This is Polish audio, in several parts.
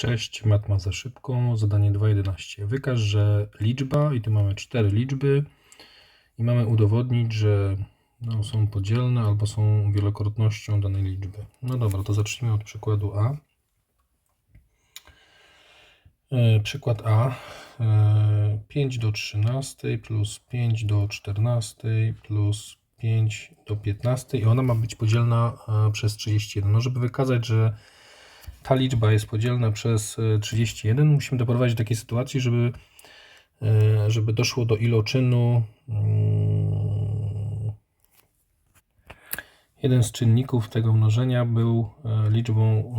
Cześć, matma za szybką, zadanie 2.11. Wykaż, że liczba, i tu mamy cztery liczby, i mamy udowodnić, że no, są podzielne albo są wielokrotnością danej liczby. No dobra, to zacznijmy od przykładu A. E, Przykład A. E, 5 do 13 plus 5 do 14 plus 5 do 15 i ona ma być podzielna e, przez 31. No, żeby wykazać, że ta liczba jest podzielna przez e, 31, musimy doprowadzić do takiej sytuacji, żeby, e, żeby doszło do iloczynu mm, jeden z czynników tego mnożenia był e, liczbą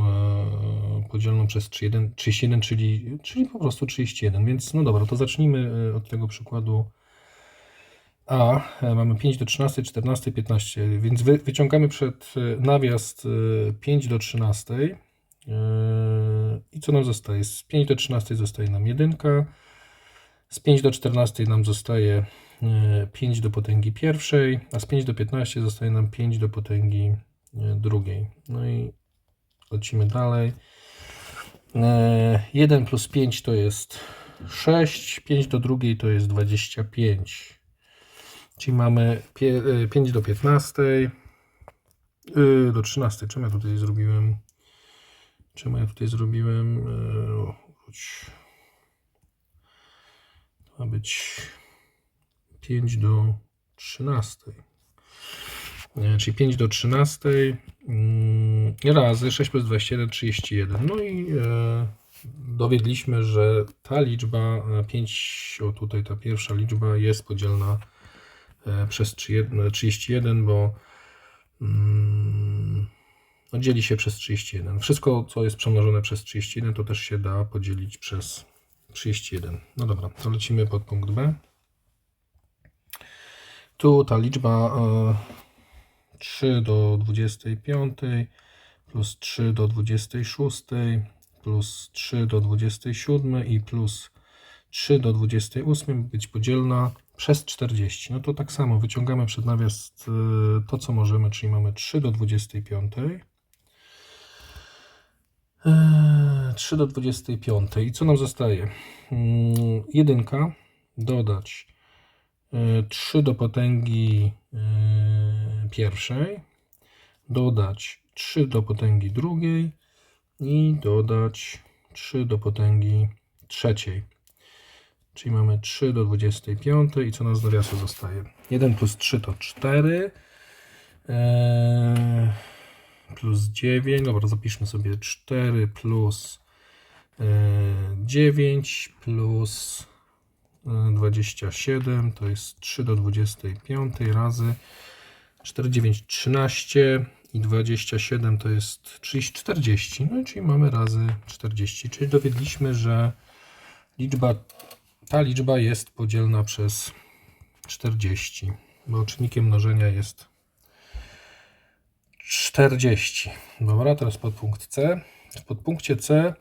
e, podzielną przez 31, 31 czyli, czyli po prostu 31. Więc no dobra, to zacznijmy e, od tego przykładu A. E, Mamy 5 do 13, 14, 15, więc wy, wyciągamy przed e, nawias e, 5 do 13. Yy, I co nam zostaje? Z 5 do 13 zostaje nam 1, z 5 do 14 nam zostaje yy, 5 do potęgi pierwszej, a z 5 do 15 zostaje nam 5 do potęgi yy, drugiej. No i lecimy dalej. Yy, 1 plus 5 to jest 6, 5 do drugiej to jest 25. Czyli mamy pie- yy, 5 do 15, yy, do 13. Czemu ja tutaj zrobiłem? Czemu ja tutaj zrobiłem? e, wróć. To ma być 5 do 13. E, Czyli 5 do 13 mm, razy 6 plus 21, 31. No i e, dowiedliśmy, że ta liczba e, 5, o tutaj ta pierwsza liczba jest podzielna przez 31, 31 bo mm, dzieli się przez 31. Wszystko, co jest przemnożone przez 31, to też się da podzielić przez 31. No dobra, to lecimy pod punkt B. Tu ta liczba e, 3 do 25 plus 3 do 26 plus 3 do 27 i plus 3 do 28 być podzielna przez 40. No to tak samo wyciągamy przed nawias e, to, co możemy, czyli mamy 3 do 25. Eee, 3 do 25. I co nam zostaje? Mm, Jedynka dodać e, 3 do potęgi e, pierwszej, dodać 3 do potęgi drugiej i dodać 3 do potęgi trzeciej. Czyli mamy 3 do 25 i co nam z nawiasu zostaje? 1 plus 3 to 4. Eee, plus 9. Dobra, zapiszmy sobie 4 plus e, 9 plus e, 27 to jest 3 do 25 razy 4, 9, 13 i 27 to jest 30, 40. No czyli mamy razy 40. Czyli dowiedliśmy, że liczba, ta liczba jest podzielna przez 40, bo czynnikiem mnożenia jest 40. Dobra, teraz podpunkt C. W podpunkcie C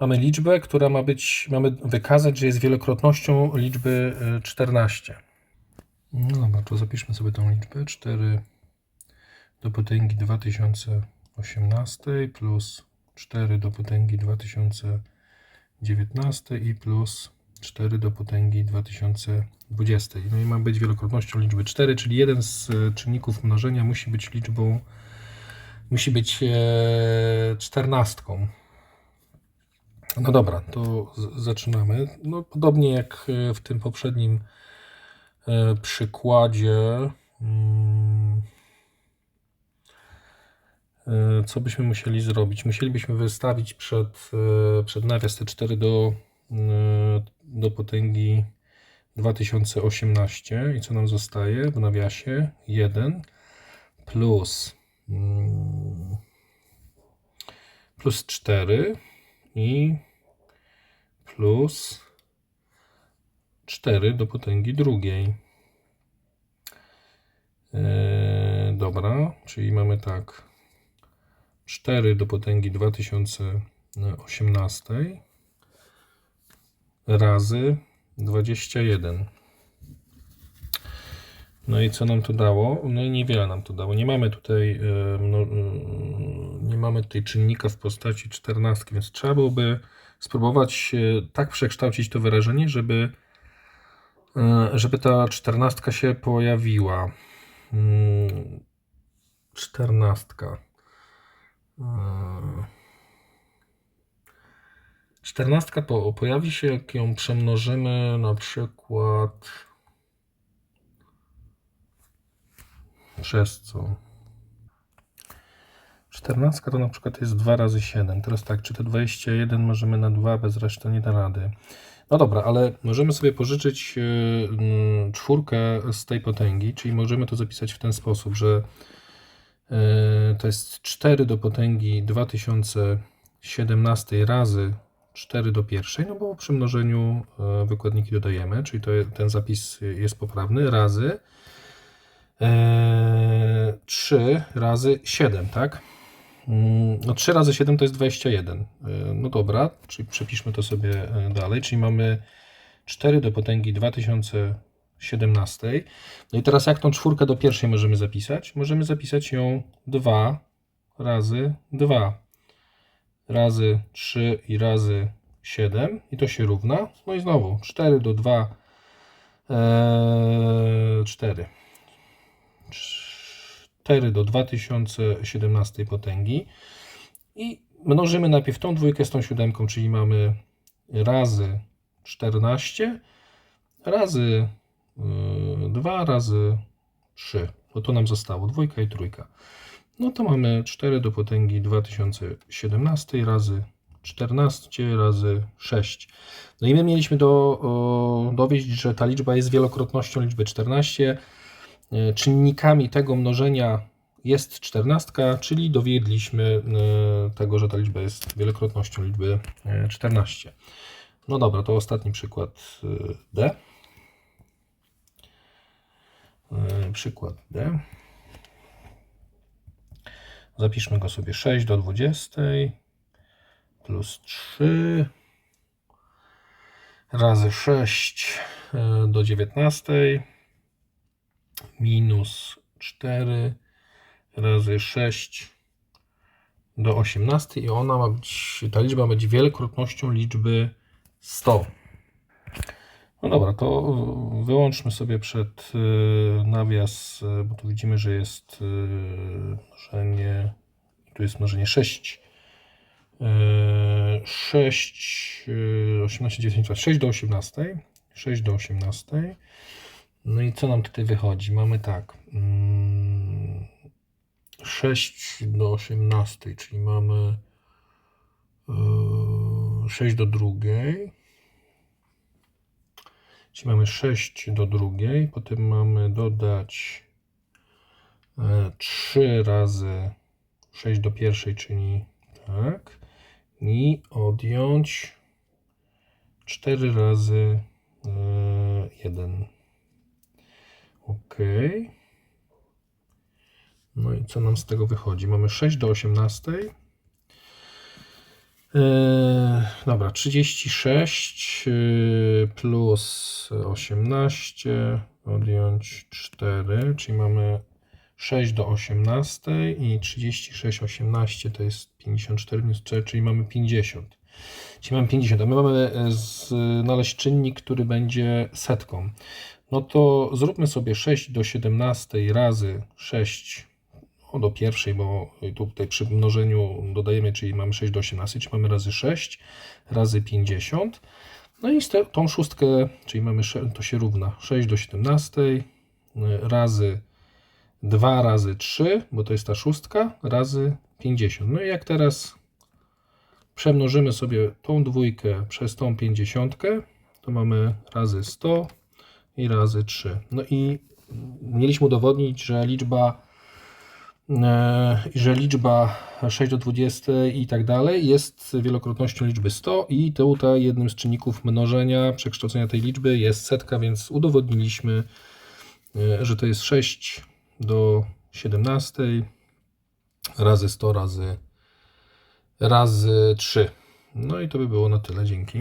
mamy liczbę, która ma być, mamy wykazać, że jest wielokrotnością liczby y, 14. No dobra, to zapiszmy sobie tą liczbę. 4 do potęgi 2018 plus 4 do potęgi 2019 i plus 4 do potęgi 2020. No i ma być wielokrotnością liczby 4, czyli jeden z e, czynników mnożenia musi być liczbą, musi być e, czternastką. No dobra, to zaczynamy. No, podobnie jak e, w tym poprzednim przykładzie. mm, Co byśmy musieli zrobić? Musielibyśmy wystawić przed, przed nawias te 4 do, do potęgi 2018 i co nam zostaje w nawiasie? 1 plus mm, plus 4 i plus 4 do potęgi drugiej. E, dobra, czyli mamy tak 4 do potęgi 2018 razy 21. No i co nam to dało? No i niewiele nam to dało. Nie mamy tutaj, e, nie mamy tutaj czynnika w postaci 14, więc trzeba byłoby spróbować tak przekształcić to wyrażenie, żeby, e, żeby ta 14 się pojawiła. Mm, 14. E, Czternastka po, pojawi się, jak ją przemnożymy na przykład przez co? Czternastka to na przykład jest 2 razy 7. Teraz tak, czy te 21 możemy na 2, bez reszty nie da rady. No dobra, ale możemy sobie pożyczyć yy, mm, czwórkę z tej potęgi, czyli możemy to zapisać w ten sposób, że yy, to jest 4 do potęgi 2017 razy 4 do pierwszej, no bo przy mnożeniu yy, wykładniki dodajemy, czyli to, ten zapis jest poprawny, razy Eee, 3 razy 7, tak? Mm, No 3 razy 7 to jest 21. Eee, No dobra, czyli przepiszmy to sobie e, dalej, czyli mamy 4 do potęgi 2017. No i teraz jak tą czwórkę do pierwszej możemy zapisać? Możemy zapisać ją 2 razy 2 razy 3 i razy 7 i to się równa. No i znowu 4 do 2 eee, 4. 4 do 2017 potęgi i mnożymy najpierw tą dwójkę z tą siódemką, czyli mamy razy 14 razy 2 razy 3, bo to nam zostało dwójka i trójka. No to mamy 4 do potęgi 2017 razy 14 razy 6. No i my mieliśmy do, o, dowieść, że ta liczba jest wielokrotnością liczby 14. E, Czynnikami tego mnożenia jest 14, czyli dowiedliśmy e, tego, że ta liczba jest wielokrotnością liczby e, 14. No dobra, to ostatni przykład e, D. E, Przykład D. Zapiszmy go sobie 6 do 20 plus 3 razy 6 e, do 19 minus 4 razy 6 do 18 i ona ma być, ta liczba będzie wielokrotnością liczby 100. No dobra, to wyłączmy sobie przed y, nawias, y, bo tu widzimy, że jest y, mnożenie, tu jest mnożenie 6. 6, 18, 19, 6 do 18. 6 do 18. No i co nam tutaj wychodzi? Mamy tak. mm, 6 do 18, czyli mamy yy, 6 do drugiej. Czyli mamy 6 do drugiej, potem mamy dodać e, 3 razy 6 do pierwszej, czyli tak. I odjąć 4 razy e, 1. OK. No i co nam z tego wychodzi? Mamy 6 do 18. Yy, dobra, 36 yy, plus 18 odjąć 4, czyli mamy 6 do 18 i 36, 18 to jest 54 minus 4, czyli mamy 50. Czyli mamy 50, a my mamy e, znaleźć czynnik, który będzie setką. No to zróbmy sobie 6 do 17 razy 6 do pierwszej, bo tutaj przy mnożeniu dodajemy, czyli mamy 6 do 18, czyli mamy razy 6 razy 50. No i tą szóstkę, czyli mamy, to się równa 6 do 17 y, razy 2 razy 3, bo to jest ta szóstka, razy 50. No i jak teraz przemnożymy sobie tą dwójkę przez tą 50, to mamy razy 100 i razy 3. No i mieliśmy udowodnić, że liczba e, że liczba 6 do 20 i tak dalej jest wielokrotnością liczby 100 i tutaj jednym z czynników mnożenia, przekształcenia tej liczby jest setka, więc udowodniliśmy, e, że to jest 6 do 17 razy 100 razy razy 3. No i to by było na tyle. Dzięki.